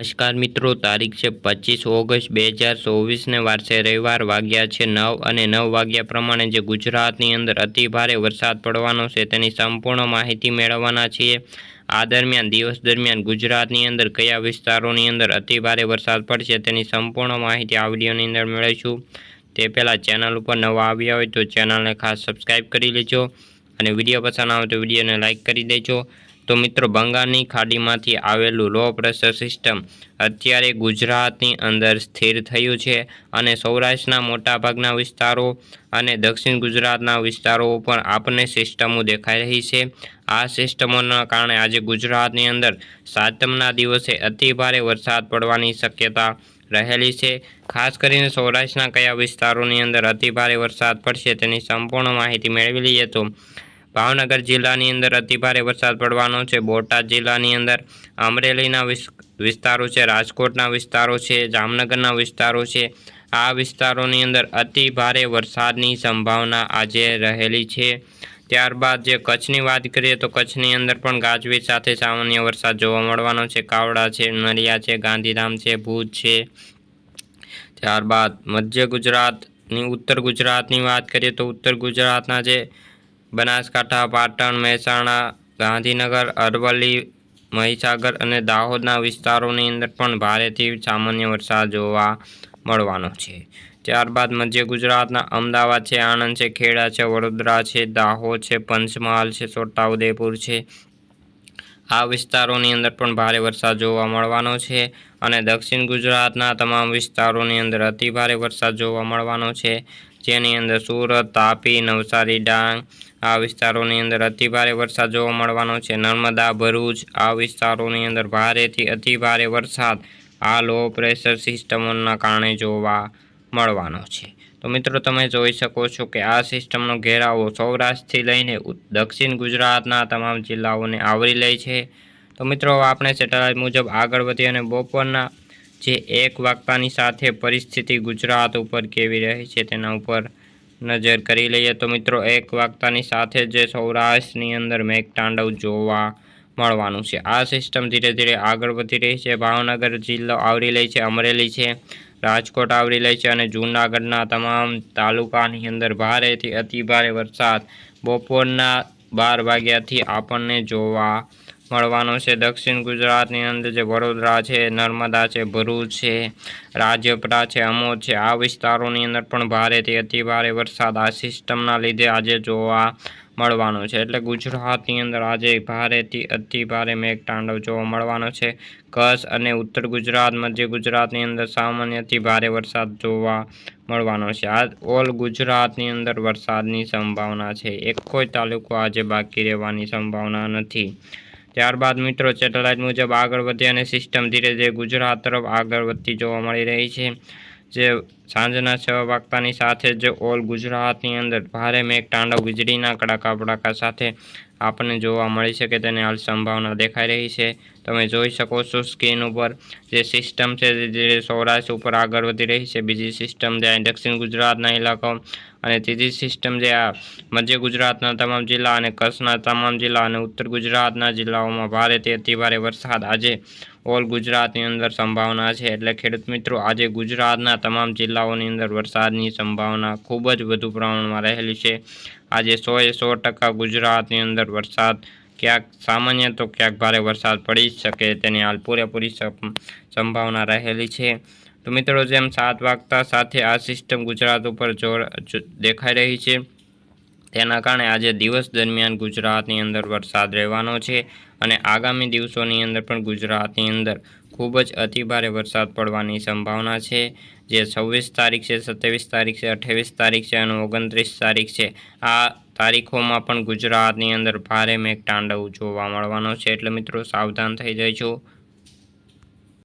નમસ્કાર મિત્રો, તારીખ છે પચીસ ઓગસ્ટ બે હજાર ચોવીસને વારસે રવિવાર વાગ્યા છે નવ અને નવ વાગ્યા પ્રમાણે જે ગુજરાતની અંદર અતિ ભારે વરસાદ પડવાનો છે તેની સંપૂર્ણ માહિતી મેળવવાના છીએ. આ દરમિયાન, દિવસ દરમિયાન ગુજરાતની અંદર કયા વિસ્તારોની અંદર અતિ ભારે વરસાદ પડશે તેની સંપૂર્ણ માહિતી આ વિડીયોની અંદર મેળવીશું. તે પહેલાં ચેનલ ઉપર નવા આવ્યા હોય તો ચેનલને ખાસ સબસ્ક્રાઈબ કરી લેજો અને વીડિયો પસંદ આવે તો વિડીયોને લાઇક કરી દેજો. તો મિત્રો, બંગાળની ખાડીમાંથી આવેલું લો પ્રેશર સિસ્ટમ અત્યારે ગુજરાતની અંદર સ્થિર થયું છે અને સૌરાષ્ટ્રના મોટાભાગના વિસ્તારો અને દક્ષિણ ગુજરાતના વિસ્તારો પણ આપણને સિસ્ટમો દેખાઈ રહી છે. આ સિસ્ટમોના કારણે આજે ગુજરાતની અંદર સાતમના દિવસે અતિભારે વરસાદ પડવાની શક્યતા રહેલી છે. ખાસ કરીને સૌરાષ્ટ્રના કયા વિસ્તારોની અંદર અતિભારે વરસાદ પડશે તેની સંપૂર્ણ માહિતી મેળવી લઈએ તો ભાવનગર જિલ્લાની અંદર અતિભારે વરસાદ પડવાનો છે. બોટાદ જિલ્લાની અંદર અમરેલીના વિસ- વિસ્તારો છે, રાજકોટના વિસ્તારો છે, જામનગરના વિસ્તારો છે. આ વિસ્તારોની અંદર અતિ ભારે વરસાદની સંભાવના આજે રહેલી છે. ત્યારબાદ જે કચ્છની વાત કરીએ તો કચ્છની અંદર પણ ગાજવીજ સાથે સામાન્ય વરસાદ જોવા મળવાનો છે. કાવડા છે નલિયા છે, ગાંધીધામ છે, ભુજ છે. ત્યારબાદ મધ્ય ગુજરાતની, ઉત્તર ગુજરાતની વાત કરીએ તો ઉત્તર ગુજરાતના જે બનાસકાંઠા, પાટણ, મહેસાણા, ગાંધીનગર, અરવલ્લી, મહીસાગર અને દાહોદના વિસ્તારોની અંદર પણ ભારેથી સામાન્ય વરસાદ જોવા મળવાનો છે. ત્યારબાદ મધ્ય ગુજરાતના અમદાવાદ છે, આણંદ છે, ખેડા છે, વડોદરા છે, દાહોદ છે, પંચમહાલ છે, છોટાઉદેપુર છે આ વિસ્તારોની અંદર પણ ભારે વરસાદ જોવા મળવાનો છે અને દક્ષિણ ગુજરાતના તમામ વિસ્તારોની અંદર અતિ ભારે વરસાદ જોવા મળવાનો છે. જેની અંદર સુરત, તાપી, નવસારી, ડાંગ આ વિસ્તારોની અંદર અતિ ભારે વરસાદ જોવા મળવાનો છે. નર્મદા, ભરૂચ આ વિસ્તારોની અંદર ભારેથી અતિ ભારે વરસાદ આ લો પ્રેશર સિસ્ટમોના કારણે જોવા મળવાનો છે. તો મિત્રો તમે જોઈ શકો છો કે આ સિસ્ટમનો ઘેરાવો સૌરાષ્ટ્રથી લઈને દક્ષિણ ગુજરાતના તમામ જિલ્લાઓને આવરી લે છે. તો મિત્રો આપણે સેટેલાઇટ મુજબ આગળ વધી અને બપોરના જે એક વાગતાની સાથે પરિસ્થિતિ ગુજરાત ઉપર કેવી રહી છે તેના ઉપર નજર કરી લઈએ. તો મિત્રો એક વાગતાની સાથે જે સૌરાષ્ટ્રની અંદર મેઘતાંડવ જોવા મળવાનું છે. આ સિસ્ટમ ધીરે ધીરે આગળ વધી રહી છે. ભાવનગર જિલ્લો આવરી લે છે, અમરેલી છે, રાજકોટ આવરી લે છે અને જૂનાગઢના તમામ તાલુકાની અંદર ભારેથી અતિ ભારે વરસાદ બપોરના બાર વાગ્યાથી આપણને જોવા મળવાનો છે. દક્ષિણ ગુજરાતની અંદર જે વડોદરા છે, નર્મદા છે, ભરૂચ છે, રાજપરા છે, અમોદ છે, આ વિસ્તારોની અંદર પણ ભારેથી અતિ ભારે વરસાદ આ સિસ્ટમના લીધે આજે જોવા મળવાનો છે. એટલે ગુજરાતની અંદર આજે ભારેથી અતિ ભારે મેઘતાંડવ જોવા મળવાનો છે. કચ્છ અને ઉત્તર ગુજરાત, મધ્ય ગુજરાતની અંદર સામાન્યથી ભારે વરસાદ જોવા મળવાનો છે. આ ઓલ ગુજરાતની અંદર વરસાદની સંભાવના છે. એક કોઈ તાલુકો આજે બાકી રહેવાની સંભાવના નથી. ત્યારબાદ મિત્રો, સેટેલાઇટ મુજબ આગળ વધે અને સિસ્ટમ ધીરે ધીરે ગુજરાત તરફ આગળ વધતી જોવા મળી રહી છે. જે સાંજના છ વાગતાની સાથે જ ઓલ ગુજરાતની અંદર ભારે મેઘતાંડવ વીજળીના કડાકા ભડાકા સાથે આપણને જોવા મળી શકે તેની હાલ સંભાવના દેખાઈ રહી છે. તમે જોઈ શકો છો સ્ક્રીન ઉપર જે સિસ્ટમ છે જે સૌરાષ્ટ્ર ઉપર આગળ વધી રહી છે. બીજી સિસ્ટમ જે દક્ષિણ ગુજરાતના ઇલાકાઓ અને ત્રીજી સિસ્ટમ જે આ મધ્ય ગુજરાતના તમામ જિલ્લા અને કચ્છના તમામ જિલ્લા અને ઉત્તર ગુજરાતના જિલ્લાઓમાં ભારેથી અતિભારે વરસાદ આજે ઓલ ગુજરાતની અંદર સંભાવના છે. એટલે ખેડૂત મિત્રો, આજે ગુજરાતના તમામ જિલ્લાઓની અંદર વરસાદની સંભાવના ખૂબ જ વધુ પ્રમાણમાં રહેલી છે. આજે સોએ સો ટકા ગુજરાતની અંદર વરસાદ, ક્યાંક સામાન્ય તો ક્યાંક ભારે વરસાદ પડી જ શકે તેની હાલ પૂરેપૂરી સંભાવના રહેલી છે. તો મિત્રો જેમ સાત વાગતા સાથે આ સિસ્ટમ ગુજરાત ઉપર જોર દેખાઈ રહી છે. તેના કારણે આજે દિવસ દરમિયાન ગુજરાતની અંદર વરસાદ રહેવાનો છે અને આગામી દિવસોની અંદર પણ ગુજરાતની અંદર ખૂબ જ અતિભારે વરસાદ પડવાની સંભાવના છે. જે છવ્વીસ તારીખ છે, સત્યાવીસ તારીખ છે, અઠ્યાવીસ તારીખ છે અને ઓગણત્રીસ તારીખ છે. આ તારીખોમાં પણ ગુજરાતની અંદર ભારે મેઘતાંડવ જોવા મળવાનો છે. એટલે મિત્રો, સાવધાન થઈ જઈશું